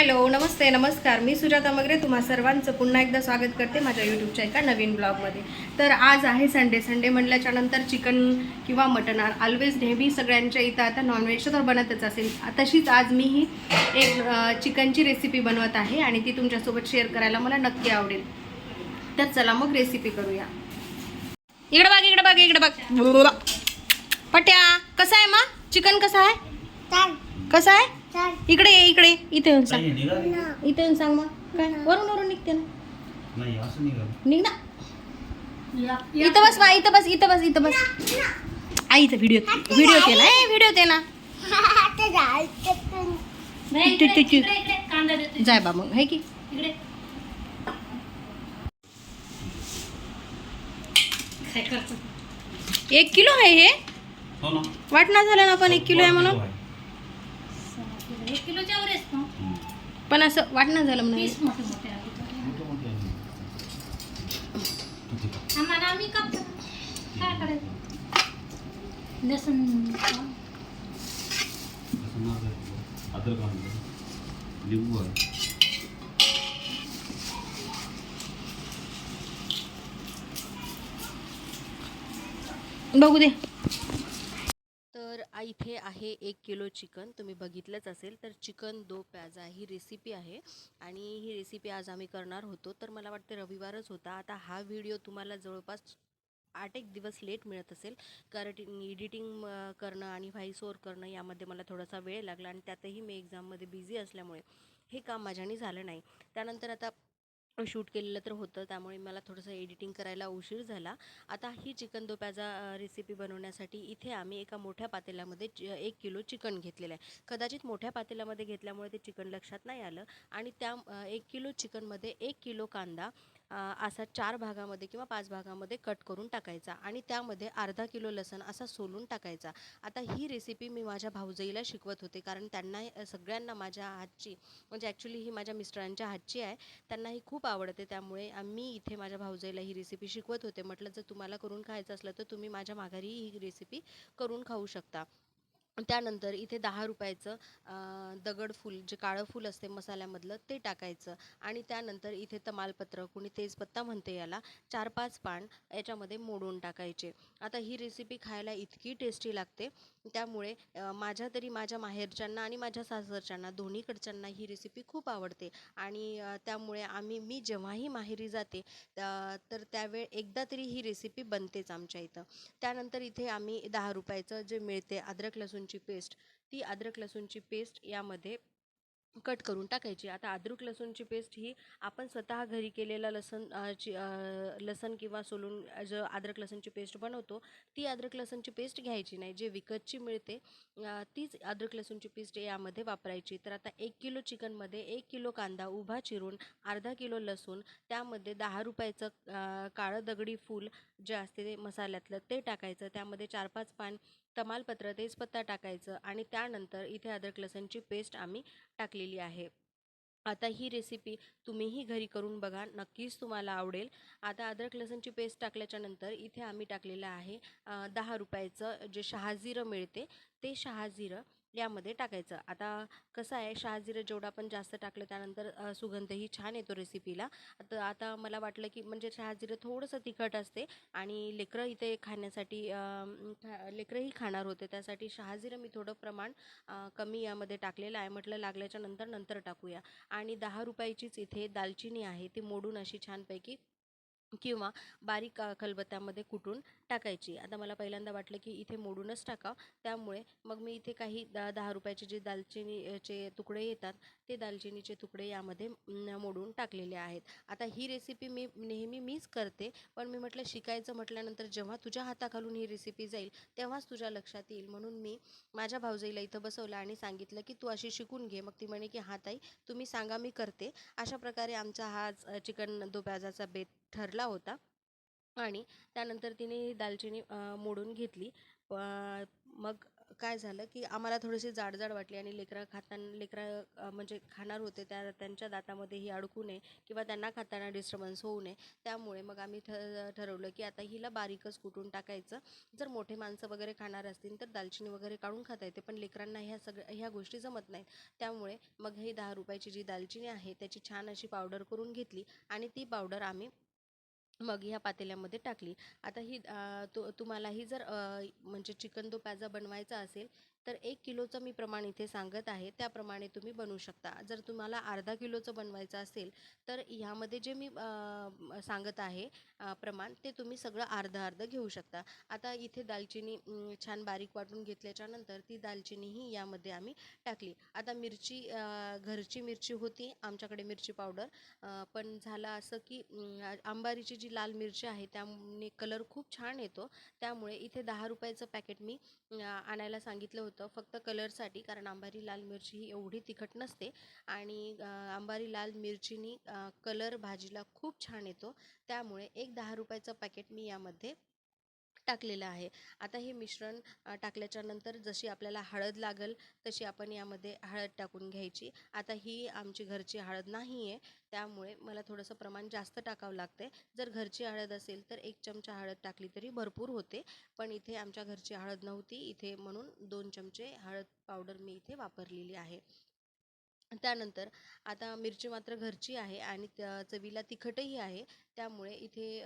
Hello नमस्ते नमस्कार. मी सुजाता मगरे तुम्हा सर्वांचं पुन्हा एकदा स्वागत करते माझ्या यूट्यूबच्या एका नवीन ब्लॉगमध्ये. तर आज आहे संडे संडे म्हटल्याच्या नंतर चिकन किंवा मटन ऑलवेज नेहमी सगळ्यांच्या इथं आता नॉनव्हेज तर बनतच असेल. तशीच आज मी ही एक चिकनची रेसिपी बनवत आहे आणि ती तुमच्यासोबत शेअर करायला मला नक्की आवडेल. तर चला मग रेसिपी करूया. इकडे बघ इकडे बघ इकडे बघ. पट्या कसं आहे मा चिकन कसं आहे? कसं आहे? इकडे ये इकडे इथे येऊन सांग. इथे येऊन सांग मग. काय? वरून वरून निघते ना. नाही असं निघालं निघ ना. इथं बस मा इथं बस इथं बस इथं बस. आई इथं व्हिडिओ व्हिडिओ ते ना व्हिडिओ ते ना. जाय बा मग है की. एक किलो आहे हे? हो ना. वाटणार झालं ना पण एक किलो आहे म्हणून एक किलोच्या वर आहेस ना पण असं वाटणार झालं म्हणून पीस मोठे मोठे? आम्हाला आम्ही कापतो काय करायचं लसूण लसूण आहे. अद्रक आणलं. लिंबू आहे बघू दे इथे आहे एक किलो चिकन. तुम्ही बघितलंच असेल तर चिकन दो प्याजा ही रेसिपी आहे. आणि ही रेसिपी आज आम्ही करणार होतो. तर मला वाटते रविवारच होता. आता हा व्हिडिओ तुम्हाला जवळपास आठ एक दिवस लेट मिळत असेल. कारण एडिटिंग करणं आणि व्हाईस ओवर करणं यामध्ये मला थोडासा वेळ लागला आणि त्यातही मी एक्झाममध्ये बिझी असल्यामुळे हे काम माझ्याने झालं नाही. त्यानंतर आता शूट केलेलं तर होतं त्यामुळे मला थोडंसं एडिटिंग करायला उशीर झाला. आता ही चिकन दो प्याजा रेसिपी बनवण्यासाठी इथे आम्ही एका मोठ्या पातेल्यामध्ये एक किलो चिकन घेतलेलं आहे. कदाचित मोठ्या पातेल्यामध्ये घेतल्यामुळे ते चिकन लक्षात नाही आलं आणि त्या एक किलो चिकनमध्ये एक किलो कांदा असा चार भागामध्ये किंवा पाच भागामध्ये कट करून टाकायचा आणि त्यामध्ये अर्धा किलो लसण असा सोलून टाकायचा. आता ही रेसिपी मी माझ्या भाऊजाईला शिकवत होते कारण त्यांना सगळ्यांना माझ्या हातची म्हणजे ॲक्च्युली ही माझ्या मिस्टरांच्या हातची आहे त्यांना ही खूप आवडते. त्यामुळे आम्ही इथे माझ्या भाऊजाईला ही रेसिपी शिकवत होते. म्हटलं जर तुम्हाला करून खायचं असलं तर तुम्ही माझ्या माघारी ही रेसिपी करून खाऊ शकता. त्यानंतर इथे दहा रुपयाचं दगडफूल जे काळं फूल असते मसाल्यामधलं ते टाकायचं. आणि त्यानंतर इथे तमालपत्र कुणी तेजपत्ता म्हणते याला चार पाच पान याच्यामध्ये मोडून टाकायचे. आता ही रेसिपी खायला इतकी टेस्टी लागते. त्यामुळे माझ्या तरी माझ्या माहेरच्यांना आणि माझ्या सासरच्यांना दोन्हीकडच्यांना ही रेसिपी खूप आवडते. आणि त्यामुळे आम्ही मी जेव्हाही माहेरी जाते तर त्यावेळ एकदा तरी ही रेसिपी बनतेच आमच्या इथं. त्यानंतर इथे आम्ही दहा रुपयाचं जे मिळते अद्रक लसूणची पेस्ट ती अद्रक लसूणची पेस्ट यामध्ये कट करून टाकायची. आता अद्रक लसूणची पेस्ट ही आपण स्वतः घरी केलेला लसण ची लसण किंवा सोलून जो अद्रक लसूणची पेस्ट बनवतो ती अद्रक लसूणची पेस्ट घ्यायची नाही. जे विकतची मिळते तीच अद्रक लसूणची पेस्ट यामध्ये वापरायची. तर आता एक किलो चिकनमध्ये एक किलो कांदा उभा चिरून अर्धा किलो लसूण त्यामध्ये दहा रुपयाचं काळं दगडी फूल जे असते ते मसाल्यातलं ते टाकायचं. त्यामध्ये चार पाच पान तमालपत्र तेजपत्ता टाकायचं आणि त्यानंतर इथे अद्रक लसणची पेस्ट आम्ही टाकलेली आहे. आता ही रेसिपी तुम्हीही घरी करून बघा नक्कीच तुम्हाला आवडेल. आता अद्रक लसणची पेस्ट टाकल्याच्या नंतर इथे आम्ही टाकलेलं आहे दहा रुपयाचं जे शहाजिरं मिळते ते शहाजिरं. यामध्ये टाकायचं. आता कसं आहे शहाजिरं जेवढं आपण जास्त टाकलं त्यानंतर सुगंधही छान येतो रेसिपीला आता आता मला वाटलं की म्हणजे शहाजिरं थोडंसं तिखट असते आणि लेकरं इथे खाण्यासाठी खा लेकरंही खाणार होते. त्यासाठी शहाजिरं मी थोडं प्रमाण कमी यामध्ये टाकलेलं आहे. म्हटलं लागल्याच्या नंतर नंतर टाकूया. आणि दहा रुपयाचीच इथे दालचिनी आहे ती मोडून अशी छानपैकी किंवा बारीक खलबत्त्यामध्ये कुटून टाकायची. आता मला पहिल्यांदा वाटलं की इथे मोडूनच टाका त्यामुळे मग मी इथे काही द दहा रुपयाचे जे दालचिनीचे तुकडे येतात ते दालचिनीचे तुकडे यामध्ये मोडून टाकलेले आहेत. आता ही रेसिपी मी नेहमी मीच करते पण मी म्हटलं शिकायचं म्हटल्यानंतर जेव्हा तुझ्या हाताखालून ही रेसिपी जाईल तेव्हाच तुझ्या लक्षात येईल. म्हणून मी माझ्या भाऊजाईला इथं बसवलं आणि सांगितलं की तू अशी शिकून घे. मग ती म्हणे की हा ताई तुम्ही सांगा मी करते. अशा प्रकारे आमचा हा चिकन दो प्याजाचा बेत ठरला होता आणि त्यानंतर तिने दालचिनी मोडून घेतली. मग काय झालं की आम्हाला थोडीशी जाडजाड वाटली आणि लेकरं खाताना लेकरं म्हणजे खाणार होते त्या त्यांच्या दातामध्ये ही अडकू नये किंवा त्यांना खाताना डिस्टर्बन्स होऊ नये. त्यामुळे मग आम्ही ठ ठरवलं की आता हिला बारीकच कुटून टाकायचं. जर मोठे माणसं वगैरे खाणार असतील तर दालचिनी वगैरे काढून खाता येते पण लेकरांना ह्या सगळ्या ह्या गोष्टी जमत नाहीत. त्यामुळे मग ही दहा रुपयाची जी दालचिनी आहे त्याची छान अशी पावडर करून घेतली आणि ती पावडर आम्ही मग ह्या पातेल्यामध्ये टाकली. आता ही तु तुम्हालाही जर म्हणजे चिकन दो प्याजा बनवायचा असेल तर एक किलोचं मी प्रमाण इथे सांगत आहे त्याप्रमाणे तुम्ही बनवू शकता. जर तुम्हाला अर्धा किलोचं बनवायचं असेल तर ह्यामध्ये जे मी सांगत आहे प्रमाण ते तुम्ही सगळं अर्धं अर्धं घेऊ शकता. आता इथे दालचिनी छान बारीक वाटून घेतल्याच्यानंतर ती दालचिनीही यामध्ये आम्ही टाकली. आता मिरची घरची मिरची होती आमच्याकडे मिरची पावडर पण झालं असं की आंबारीची अंबारीची जी लाल मिरची आहे त्याने कलर खूप छान येतो. त्यामुळे इथे दहा रुपयाचं पॅकेट मी आणायला सांगितलं होतं. फक्त कलरसाठी कारण अंबारी लाल मिरची ही एवढी तिखट नसते. आणि अंबारी लाल मिरचीनी कलर भाजीला खूप छान येतो. त्यामुळे एक दहा रुपयाचं पॅकेट मी यामध्ये टाकलेलं आहे. आता हे मिश्रण टाकल्याच्यानंतर टाकल्याच्या नंतर जशी आपल्याला हळद लागल तशी आपण यामध्ये हळद टाकून घ्यायची. आता ही आमची घरची हळद नाही आहे त्यामुळे मला थोडंसं प्रमाण जास्त टाकावं लागते जर घरची हळद असेल तर एक चमचा हळद टाकली तरी भरपूर होते. पण इथे आमच्या घरची हळद नव्हती. इथे म्हणून दोन चमचे हळद पावडर मी इथे वापरलेली आहे. त्यानंतर आता मिरची मात्र घरची आहे आणि त्या चवीला तिखटही आहे. त्यामुळे इथे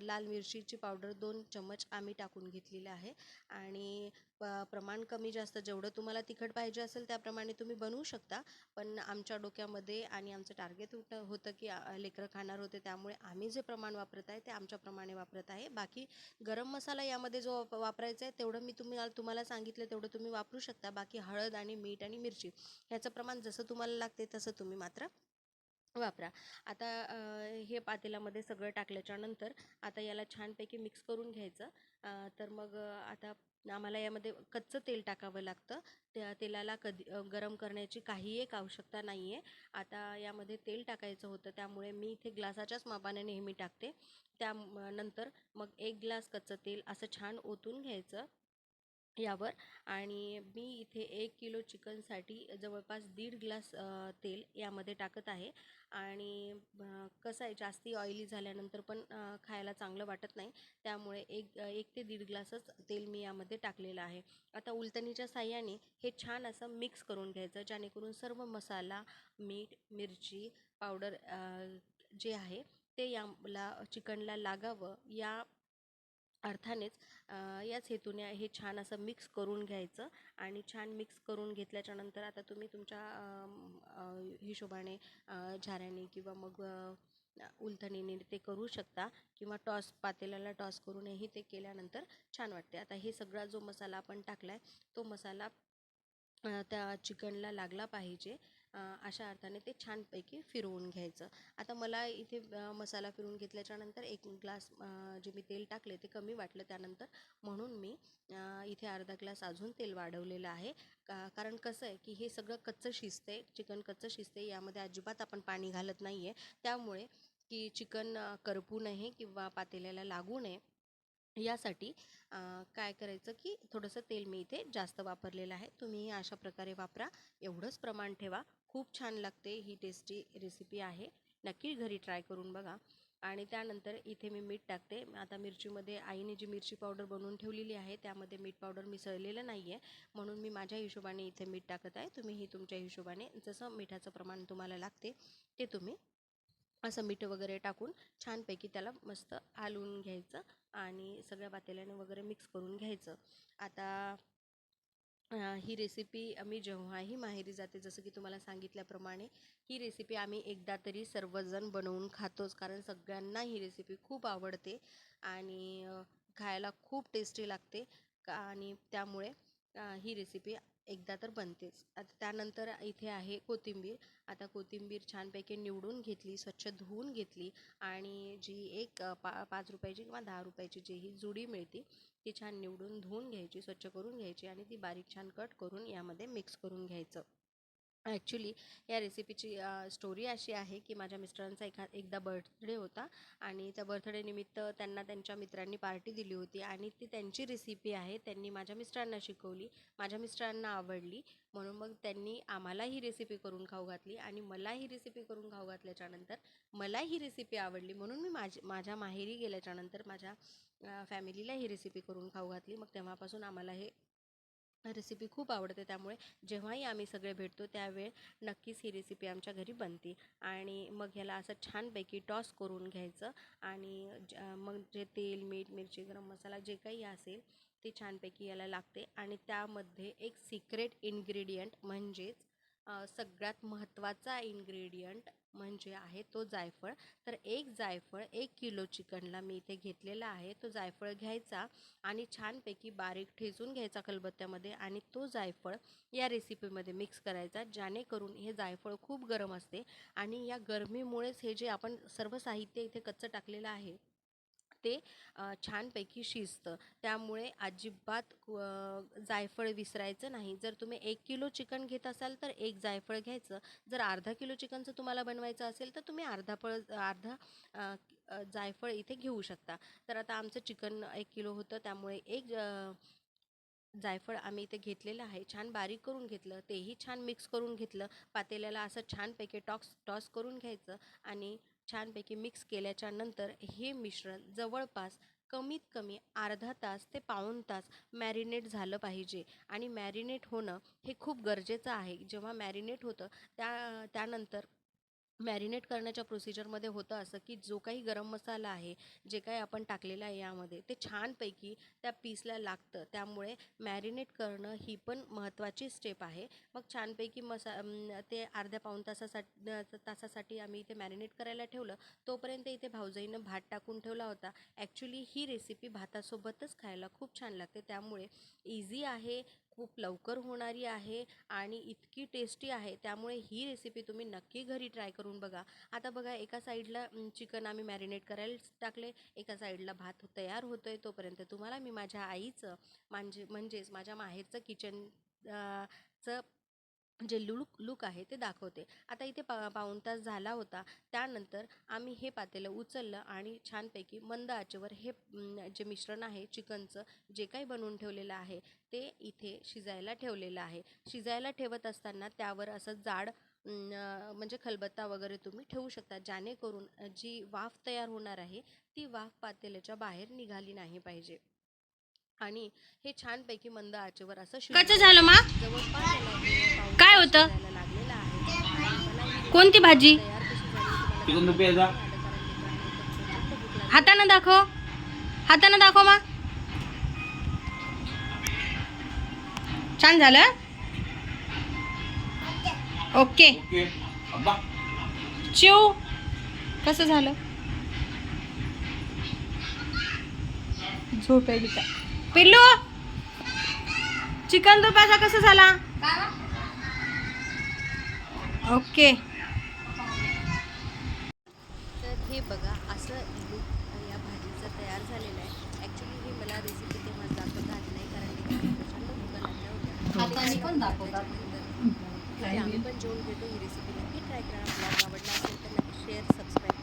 लाल मिरचीची पावडर दोन चम्मच आम्ही टाकून घेतलेलं आहे. आणि प प्रमाण कमी जास्त जेवढं तुम्हाला तिखट पाहिजे असेल त्याप्रमाणे तुम्ही बनवू शकता. पण आमच्या डोक्यामध्ये आणि आमचं टार्गेट होतं होतं की लेकरं खाणार होते त्यामुळे आम्ही जे प्रमाण वापरत आहे ते आमच्याप्रमाणे वापरत आहे. बाकी गरम मसाला यामध्ये जो वापरायचा आहे तेवढं मी तुम्ही तुम्हाला सांगितलं तेवढं तुम्ही वापरू शकता. बाकी हळद आणि मीठ आणि मिरची ह्याचं प्रमाण जसं तुम्हाला लागते तसं तुम्ही मात्र वापरा. आता हे पातेल्यामध्ये सगळं टाकल्याच्यानंतर आता याला छानपैकी मिक्स करून घ्यायचं. तर मग आता आम्हाला यामध्ये कच्चं तेल टाकावं लागतं. त्या तेलाला कधी गरम करण्याची काही एक आवश्यकता नाही आहे आता यामध्ये तेल टाकायचं होतं त्यामुळे मी इथे ग्लासाच्याच मापाने नेहमी टाकते. त्या नंतर मग एक ग्लास कच्चं तेल असं छान ओतून घ्यायचं. यावर. आणि मी इथे एक किलो चिकनसाठी जवळपास दीड ग्लास तेल यामध्ये टाकत आहे. आणि कसं आहे जास्ती ऑइली झाल्यानंतर पण खायला चांगलं वाटत नाही. त्यामुळे एक एक ते दीड ग्लासच तेल मी यामध्ये टाकलेलं आहे. आता उलतणीच्या साह्याने हे छान असं मिक्स करून घ्यायचं जेणेकरून सर्व मसाला मीठ मिरची पावडर जे आहे ते याला चिकनला लागावं. या अर्थानेच याच हेतूने हे छान असं मिक्स करून घ्यायचं आणि छान मिक्स करून घेतल्याच्या नंतर आता तुम्ही तुमच्या हिशोबाने झाऱ्याने किंवा मग उलथणीने ते करू शकता किंवा टॉस पातेल्याला टॉस करूनही ते केल्यानंतर छान वाटते. आता हे सगळा जो मसाला आपण टाकला आहे तो मसाला त्या चिकनला लागला पाहिजे. अशा अर्थाने ते छानपैकी फिरवून घ्यायचं. आता मला इथे मसाला फिरवून घेतल्याच्या नंतर एक ग्लास जे मी तेल टाकले ते कमी वाटलं त्यानंतर म्हणून मी इथे अर्धा ग्लास अजून तेल वाढवलेलं आहे. का कारण कसं आहे की हे सगळं कच्चं शिजते चिकन कच्चं शिजते यामध्ये अजिबात आपण पाणी घालत नाही आहे त्यामुळे की चिकन करपू नये किंवा पातेल्याला लागू नये यासाठी काय करायचं की थोडंसं तेल मी इथे जास्त वापरलेलं आहे. तुम्ही अशा प्रकारे वापरा एवढंच प्रमाण ठेवा. खूप छान लागते ही टेस्टी रेसिपी आहे. नक्की घरी ट्राय करून बघा. आणि त्यानंतर इथे मी मीठ टाकते. आता मिरचीमध्ये आईने जी मिरची पावडर बनवून ठेवलेली आहे त्यामध्ये मीठ पावडर मिसळलेलं नाही आहे म्हणून मी माझ्या हिशोबाने इथे मीठ टाकत आहे. तुम्हीही तुमच्या हिशोबाने जसं मिठाचं प्रमाण तुम्हाला लागते ते तुम्ही असं मीठ वगैरे टाकून छानपैकी त्याला मस्त हालवून घ्यायचं आणि सगळ्या पातेल्याने वगैरे मिक्स करून घ्यायचं. आता ही रेसिपी आम्ही जेव्हाही माहेरी जाते जसं की तुम्हाला सांगितल्याप्रमाणे ही रेसिपी आम्ही एकदा तरी सर्वजण बनवून खातोच कारण सगळ्यांना ही रेसिपी खूप आवडते आणि खायला खूप टेस्टी लागते. का आणि त्यामुळे ही रेसिपी एकदा तर बनतेच. आता त्यानंतर इथे आहे कोथिंबीर. आता कोथिंबीर छानपैकी निवडून घेतली स्वच्छ धुवून घेतली आणि जी एक पा पाच रुपयाची किंवा दहा रुपयाची जी ही जुडी मिळते ती छान निवडून धुवून घ्यायची स्वच्छ करून घ्यायची आणि ती बारीक छान कट करून यामध्ये मिक्स करून घ्यायचं. ॲक्च्युली या रेसिपीची स्टोरी अशी आहे की माझ्या मिस्टरांचा एखा एकदा बर्थडे होता आणि त्या बर्थडेनिमित्त त्यांना त्यांच्या मित्रांनी पार्टी दिली होती आणि ती त्यांची रेसिपी आहे त्यांनी माझ्या मिस्टरांना शिकवली माझ्या मिस्टरांना आवडली. म्हणून मग त्यांनी आम्हाला ही रेसिपी करून खाऊ घातली आणि मला ही रेसिपी करून खाऊ घातल्याच्यानंतर मला ही रेसिपी आवडली. म्हणून मी माझ माझ्या माहेरी गेल्याच्यानंतर माझ्या फॅमिलीला ही रेसिपी करून खाऊ घातली. मग तेव्हापासून आम्हाला हे रेसिपी खूप आवडते. त्यामुळे जेव्हाही आम्ही सगळे भेटतो त्यावेळ नक्कीच ही रेसिपी आमच्या घरी बनते. आणि मग ह्याला असं छानपैकी टॉस करून घ्यायचं. आणि ज- मग जे तेल मीठ मिरची गरम मसाला जे काही असेल ते छानपैकी याला लागते. आणि त्यामध्ये एक सिक्रेट इन्ग्रेडियंट म्हणजेच सगळ्यात महत्त्वाचा इन्ग्रेडियंट म्हणजे आहे तो जायफळ. तर एक जायफळ एक किलो चिकनला मी इथे घेतलेला आहे. तो जायफळ घ्यायचा आणि छानपैकी बारीक ठेचून घ्यायचा खलबत्त्यामध्ये आणि तो जायफळ या रेसिपीमध्ये मिक्स करायचा जेणेकरून हे जायफळ खूप गरम असते आणि या गरमीमुळेच हे जे आपण सर्व साहित्य इथे कच्चं टाकलेलं आहे ते छानपैकी शिजतं. त्यामुळे अजिबात जायफळ विसरायचं नाही. जर तुम्ही एक किलो चिकन घेत असाल तर एक जायफळ घ्यायचं. जर अर्धा किलो चिकनचं तुम्हाला बनवायचं असेल तर तुम्ही अर्धा फळ अर्धा जायफळ इथे घेऊ शकता. तर आता आमचं चिकन एक किलो होतं. त्यामुळे एक जायफळ आम्ही इथे घेतलेलं आहे. छान बारीक करून घेतलं. तेही छान मिक्स करून घेतलं. पातेल्याला असं छानपैकी टॉक्स टॉस करून घ्यायचं आणि छानपैकी मिक्स केल्याच्यानंतर हे मिश्रण जवळपास कमीत कमी अर्धा तास ते पाऊण तास मॅरिनेट झालं पाहिजे. आणि मॅरिनेट होणं हे खूप गरजेचं आहे. जेव्हा मॅरिनेट होतं त्या त्यानंतर मॅरिनेट करण्याच्या प्रोसिजरमध्ये होतं असं की जो काही गरम मसाला आहे जे काही आपण टाकलेलं आहे यामध्ये ते छानपैकी त्या पीसला लागतं. त्यामुळे मॅरिनेट करणं ही पण महत्त्वाची स्टेप आहे. मग छानपैकी मसा ते अर्ध्या पाऊण तासासाठी तासासाठी आम्ही इथे मॅरिनेट करायला ठेवलं. तोपर्यंत इथे भाऊजाईनं भात टाकून ठेवला होता. ॲक्च्युली ही रेसिपी भातासोबतच खायला खूप छान लागते. त्यामुळे इझी आहे खूप लवकर होणारी आहे आणि इतकी टेस्टी आहे. त्यामुळे ही रेसिपी तुम्ही नक्की घरी ट्राय करून बघा. आता बघा एका साईडला चिकन आम्ही मॅरिनेट करायला टाकले. एका साईडला भात तयार होतो आहे तोपर्यंत तुम्हाला मी माझ्या आईचं म्हणजे म्हणजेच माझ्या माहेरचं किचन चं जे लुक लुक आहे ते दाखवते. आता इथे पा पाऊण तास झाला होता. त्यानंतर आम्ही हे पातेलं उचललं आणि छानपैकी मंद आचेवर हे जे मिश्रण आहे चिकनचं जे काही बनवून ठेवलेलं आहे ते इथे शिजायला ठेवलेलं आहे. शिजायला ठेवत असताना त्यावर असं जाड म्हणजे खलबत्ता वगैरे तुम्ही ठेवू शकता. जेणेकरून जी वाफ तयार होणार आहे ती वाफ पातेल्याच्या बाहेर निघाली नाही पाहिजे. आणि हे छानपैकी मंद आचेवर असं कसं झालं मा जवळपास काय होतं? लागलेला आहे. कोणती भाजी. हातानं दाखव. हातानं दाखव मा छान झालं? ओके. चिव कसं झालं? झोप आहे का पिल्लू! चिकन दो पैसा कसा झाला? ओके. तर हे बघा असं या भाजीचं तयार झालेलं आहे. ॲक्च्युली ही मला रेसिपी तेव्हा दाखवता आली नाही कारण हाताने पण दाखवतात. इथे आम्ही पण जेवण घेतो ही रेसिपी नक्की ट्राय करा. ब्लॉग आवडला असेल तर नक्की शेअर सबस्क्राईब